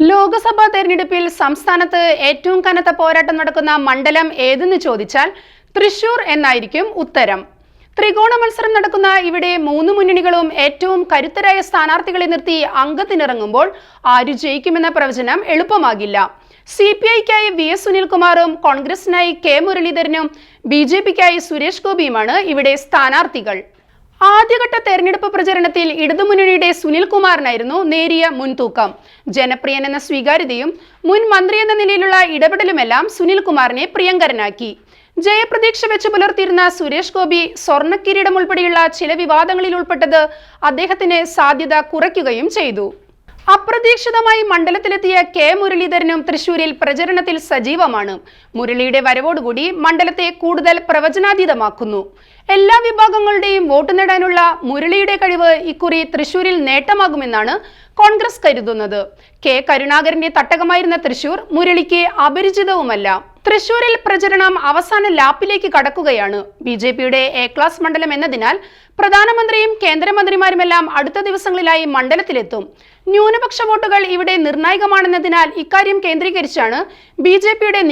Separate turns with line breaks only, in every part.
ലോക്സഭാ തെരഞ്ഞെടുപ്പിൽ സംസ്ഥാനത്ത് ഏറ്റവും കനത്ത പോരാട്ടം നടക്കുന്ന മണ്ഡലം ഏതെന്ന് ചോദിച്ചാൽ തൃശൂർ എന്നായിരിക്കും ഉത്തരം. ത്രികോണ മത്സരം നടക്കുന്ന ഇവിടെ മൂന്ന് മുന്നണികളും ഏറ്റവും കരുത്തരായ സ്ഥാനാർത്ഥികളെ നിർത്തി അംഗത്തിനിറങ്ങുമ്പോൾ ആര് ജയിക്കുമെന്ന പ്രവചനം എളുപ്പമാകില്ല. സി പി ഐക്കായി വി എസ് സുനിൽകുമാറും കോൺഗ്രസിനായി കെ മുരളീധരനും ബി ജെ പിക്കായി സുരേഷ് ഗോപിയുമാണ് ഇവിടെ സ്ഥാനാർത്ഥികൾ. ആദ്യഘട്ട തെരഞ്ഞെടുപ്പ് പ്രചരണത്തിൽ ഇടതുമുന്നണിയുടെ സുനിൽകുമാറിനായിരുന്നു നേരിയ മുൻതൂക്കം. ജനപ്രിയൻ എന്ന സ്വീകാര്യതയും മുൻ മന്ത്രി എന്ന നിലയിലുള്ള ഇടപെടലുമെല്ലാം സുനിൽകുമാറിനെ പ്രിയങ്കരനാക്കി. ജയപ്രതീക്ഷ വെച്ച് പുലർത്തിയിരുന്ന സുരേഷ് ഗോപി സ്വർണക്കിരീടം ഉൾപ്പെടെയുള്ള ചില വിവാദങ്ങളിൽ ഉൾപ്പെട്ടത് അദ്ദേഹത്തിന് സാധ്യത കുറയ്ക്കുകയും ചെയ്തു. അപ്രതീക്ഷിതമായി മണ്ഡലത്തിലെത്തിയ കെ. മുരളീധരനും തൃശൂരിൽ പ്രചരണത്തിൽ സജീവമാണ്. മുരളിയുടെ വരവോടുകൂടി മണ്ഡലത്തെ കൂടുതൽ പ്രവചനാതീതമാക്കുന്നു. എല്ലാ വിഭാഗങ്ങളുടെയും വോട്ട് നേടാനുള്ള മുരളിയുടെ കഴിവ് ഇക്കുറി തൃശൂരിൽ നേട്ടമാകുമെന്നാണ് കോൺഗ്രസ് കരുതുന്നത്. കെ കരുണാകരന്റെ തട്ടകമായിരുന്ന തൃശൂർ മുരളിക്ക് അപരിചിതവുമല്ല. തൃശൂരിൽ പ്രചരണം അവസാന ലാപ്പിലേക്ക് കടക്കുകയാണ്. ബി ജെ പിയുടെ എ ക്ലാസ് മണ്ഡലം എന്നതിനാൽ പ്രധാനമന്ത്രിയും കേന്ദ്രമന്ത്രിമാരുമെല്ലാം അടുത്ത ദിവസങ്ങളിലായി മണ്ഡലത്തിലെത്തും. ന്യൂനപക്ഷ വോട്ടുകൾ ഇവിടെ നിർണായകമാണെന്നതിനാൽ ഇക്കാര്യം കേന്ദ്രീകരിച്ചാണ് ബി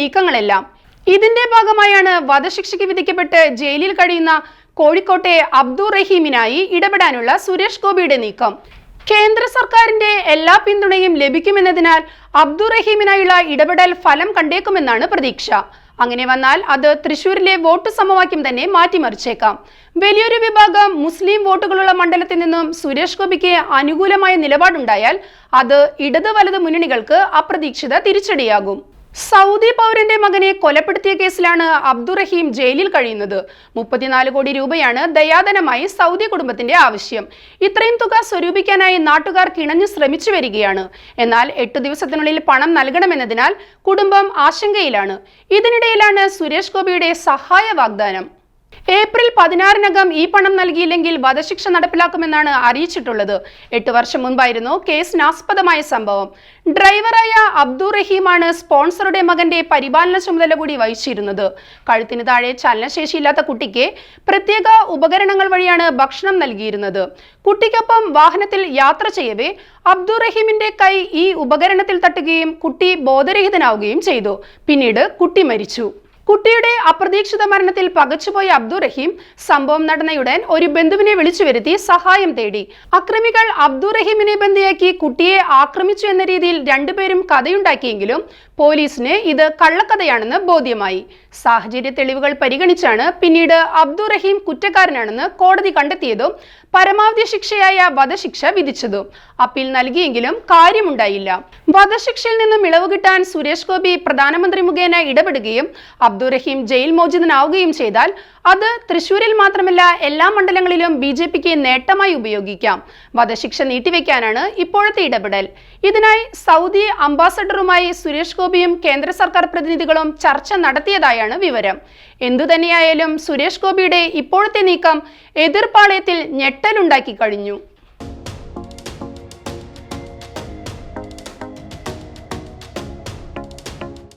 നീക്കങ്ങളെല്ലാം. ഇതിന്റെ ഭാഗമായാണ് വധശിക്ഷയ്ക്ക് വിധിക്കപ്പെട്ട് ജയിലിൽ കഴിയുന്ന കോഴിക്കോട്ടെ അബ്ദുൾ റഹീമിനായി ഇടപെടാനുള്ള സുരേഷ് ഗോപിയുടെ നീക്കം. കേന്ദ്ര സർക്കാരിന്റെ എല്ലാ പിന്തുണയും ലഭിക്കുമെന്നതിനാൽ അബ്ദുൾ റഹീമിനായുള്ള ഇടപെടൽ ഫലം കണ്ടേക്കുമെന്നാണ് പ്രതീക്ഷ. അങ്ങനെ വന്നാൽ അത് തൃശൂരിലെ വോട്ട് സമവാക്യം തന്നെ മാറ്റിമറിച്ചേക്കാം. വലിയൊരു വിഭാഗം മുസ്ലിം വോട്ടുകളുള്ള മണ്ഡലത്തിൽ നിന്നും സുരേഷ് ഗോപിക്ക് അനുകൂലമായ നിലപാടുണ്ടായാൽ അത് ഇടത് വലത് മുന്നണികൾക്ക് അപ്രതീക്ഷിത തിരിച്ചടിയാകും. സൗദി പൗരന്റെ മകനെ കൊലപ്പെടുത്തിയ കേസിലാണ് അബ്ദുറഹീം ജയിലിൽ കഴിയുന്നത്. മുപ്പത്തിനാല് കോടി രൂപയാണ് ദയാധനമായി സൗദി കുടുംബത്തിന്റെ ആവശ്യം. ഇത്രയും തുക സ്വരൂപിക്കാനായി നാട്ടുകാർ കിണഞ്ഞു ശ്രമിച്ചു വരികയാണ്. എന്നാൽ എട്ടു ദിവസത്തിനുള്ളിൽ പണം നൽകണമെന്നതിനാൽ കുടുംബം ആശങ്കയിലാണ്. ഇതിനിടയിലാണ് സുരേഷ് ഗോപിയുടെ സഹായ വാഗ്ദാനം. ഏപ്രിൽ പതിനാറിനകം ഈ പണം നൽകിയില്ലെങ്കിൽ വധശിക്ഷ നടപ്പിലാക്കുമെന്നാണ് അറിയിച്ചിട്ടുള്ളത്. എട്ട് വർഷം മുൻപായിരുന്നു കേസിനാസ്പദമായ സംഭവം. ഡ്രൈവറായ അബ്ദുൾ റഹീമാണ് സ്പോൺസറുടെ മകന്റെ പരിപാലന ചുമതല കൂടി വഹിച്ചിരുന്നത്. കഴുത്തിന് താഴെ ചലനശേഷിയില്ലാത്ത കുട്ടിക്ക് പ്രത്യേക ഉപകരണങ്ങൾ വഴിയാണ് ഭക്ഷണം നൽകിയിരുന്നത്. കുട്ടിക്കൊപ്പം വാഹനത്തിൽ യാത്ര ചെയ്യവേ അബ്ദുൾ റഹീമിന്റെ കൈ ഈ ഉപകരണത്തിൽ തട്ടുകയും കുട്ടി ബോധരഹിതനാവുകയും ചെയ്തു. പിന്നീട് കുട്ടി മരിച്ചു. കുട്ടിയുടെ അപ്രതീക്ഷിത മരണത്തിൽ പകച്ചുപോയ അബ്ദുറഹീം സംഭവം നടന്നയുടൻ ഒരു ബന്ധുവിനെ വിളിച്ചു വരുത്തി സഹായം തേടി. അക്രമികൾ അബ്ദുറഹീമിനെ ബന്ധിയാക്കി കുട്ടിയെ ആക്രമിച്ചു എന്ന രീതിയിൽ രണ്ടുപേരും കഥയുണ്ടാക്കിയെങ്കിലും പോലീസിന് ഇത് കള്ളക്കഥയാണെന്ന് ബോധ്യമായി. സാഹചര്യ തെളിവുകൾ പരിഗണിച്ചാണ് പിന്നീട് അബ്ദുറഹീം കുറ്റക്കാരനാണെന്ന് കോടതി കണ്ടെത്തിയതും പരമാവധി ശിക്ഷയായ വധശിക്ഷ വിധിച്ചതും. അപ്പീൽ നൽകിയെങ്കിലും കാര്യമുണ്ടായില്ല. വധശിക്ഷയിൽ നിന്നും ഇളവ് കിട്ടാൻ സുരേഷ് ഗോപി പ്രധാനമന്ത്രി മുഖേന ഇടപെടുകയും അബ്ദുറഹീം ജയിൽ മോചിതനാവുകയും ചെയ്താൽ അത് തൃശൂരിൽ മാത്രമല്ല എല്ലാ മണ്ഡലങ്ങളിലും ബി ജെ പിക്ക് നേട്ടമായി ഉപയോഗിക്കാം. വധശിക്ഷ നീട്ടിവെക്കാനാണ് ഇപ്പോഴത്തെ ഇടപെടൽ. ഇതിനായി സൗദി അംബാസഡറുമായി സുരേഷ് ഗോപിയും കേന്ദ്ര സർക്കാർ പ്രതിനിധികളും ചർച്ച നടത്തിയതായാണ് വിവരം. എന്തുതന്നെയായാലും സുരേഷ് ഗോപിയുടെ ഇപ്പോഴത്തെ നീക്കം എതിർപ്പാളയത്തിൽ ഞെട്ടലുണ്ടാക്കി കഴിഞ്ഞു.